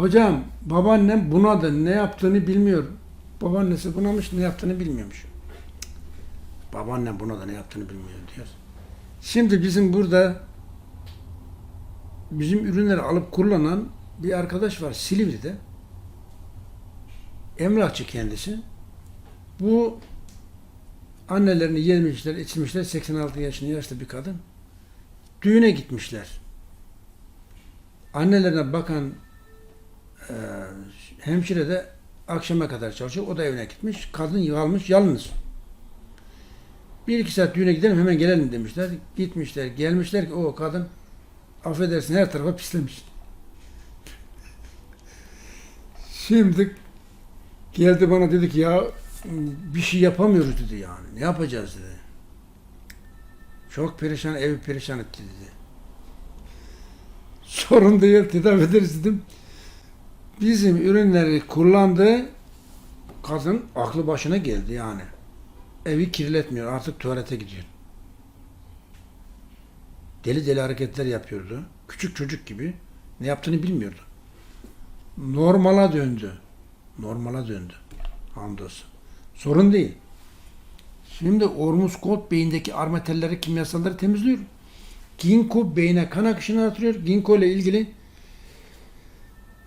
Hocam babaannem bunadı ne yaptığını bilmiyor. Babaannesi bunamış ne yaptığını bilmiyormuş. Babaannem bunadı ne yaptığını bilmiyor diyor. Şimdi bizim burada bizim ürünleri alıp kullanan bir arkadaş var Silivri'de. Emlakçı kendisi. Bu annelerini yemişler, içmişler. 86 yaşında yaşlı bir kadın. Düğüne gitmişler. Annelerine bakan e, hemşire de akşama kadar çalışıyor. O da evine gitmiş. Kadın kalmış yalnız. Bir iki saat düğüne gidelim hemen gelelim demişler. Gitmişler. Gelmişler ki o kadın affedersin her tarafa pislemiş. Şimdi geldi bana dedi ki ya bir şey yapamıyoruz dedi yani. Ne yapacağız dedi. Çok perişan, evi perişan etti dedi. Sorun değil, tedavi ederiz dedim. Bizim ürünleri kullandı, kadın aklı başına geldi yani. Evi kirletmiyor, artık tuvalete gidiyor. Deli deli hareketler yapıyordu. Küçük çocuk gibi. Ne yaptığını bilmiyordu. Normala döndü. Normala döndü. Hamdolsun. Sorun değil. Şimdi Ormus Kot beyindeki armetelleri, kimyasalları temizliyor. Ginkgo beyne kan akışını artırıyor. Ginkgo ile ilgili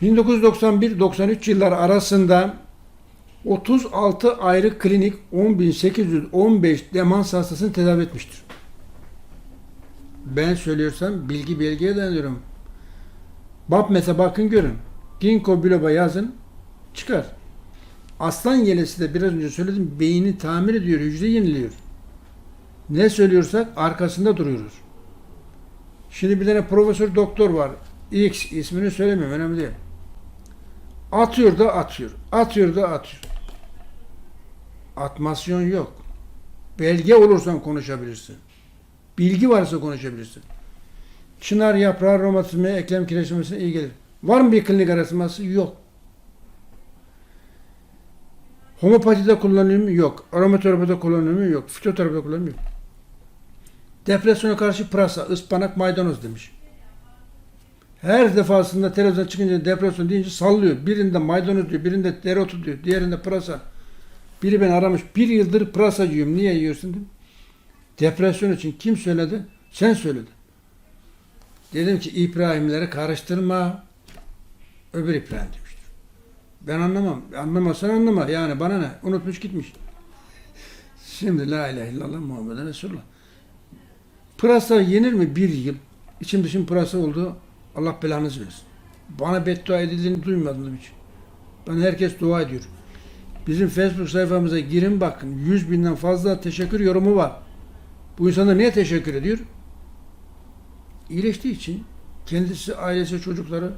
1991-93 yılları arasında 36 ayrı klinik 10.815 demans hastasını tedavi etmiştir. Ben söylüyorsam bilgi belgeye dayanıyorum. BAPMES'e bakın görün. Ginkgo biloba yazın çıkar. Aslan yelesi de biraz önce söyledim beyni tamir ediyor, hücre yeniliyor. Ne söylüyorsak arkasında duruyoruz. Şimdi bir tane profesör doktor var. X ismini söylemiyorum önemli değil. Atıyor da atıyor. Atıyor da atıyor. Atmasyon yok. Belge olursan konuşabilirsin. Bilgi varsa konuşabilirsin. Çınar yaprağı romatizmaya, eklem kireçlemesine iyi gelir. Var mı bir klinik araştırması? Yok. Homopatide kullanılıyor mu? Yok. Aromaterapide kullanılıyor mu? Yok. Fitoterapide kullanılıyor mu? Depresyona karşı pırasa, ıspanak, maydanoz demiş. Her defasında televizyon çıkınca depresyon deyince sallıyor. Birinde maydanoz diyor, birinde dereotu diyor, diğerinde pırasa. Biri beni aramış, bir yıldır pırasa yiyorum. Niye yiyorsun dedim. Depresyon için kim söyledi? Sen söyledin. Dedim ki İbrahimleri karıştırma. Öbür İbrahim demiştir. Ben anlamam. Anlamazsan anlama. Yani bana ne? Unutmuş gitmiş. Şimdi la ilahe illallah Muhammed Resulullah. Pırasa yenir mi bir yıl? İçim dışım pırasa oldu. Allah belanızı versin. Bana beddua edildiğini duymadım hiç. Ben herkes dua ediyor. Bizim Facebook sayfamıza girin bakın. 100 binden fazla teşekkür yorumu var. Bu insanlar niye teşekkür ediyor? İyileştiği için kendisi, ailesi, çocukları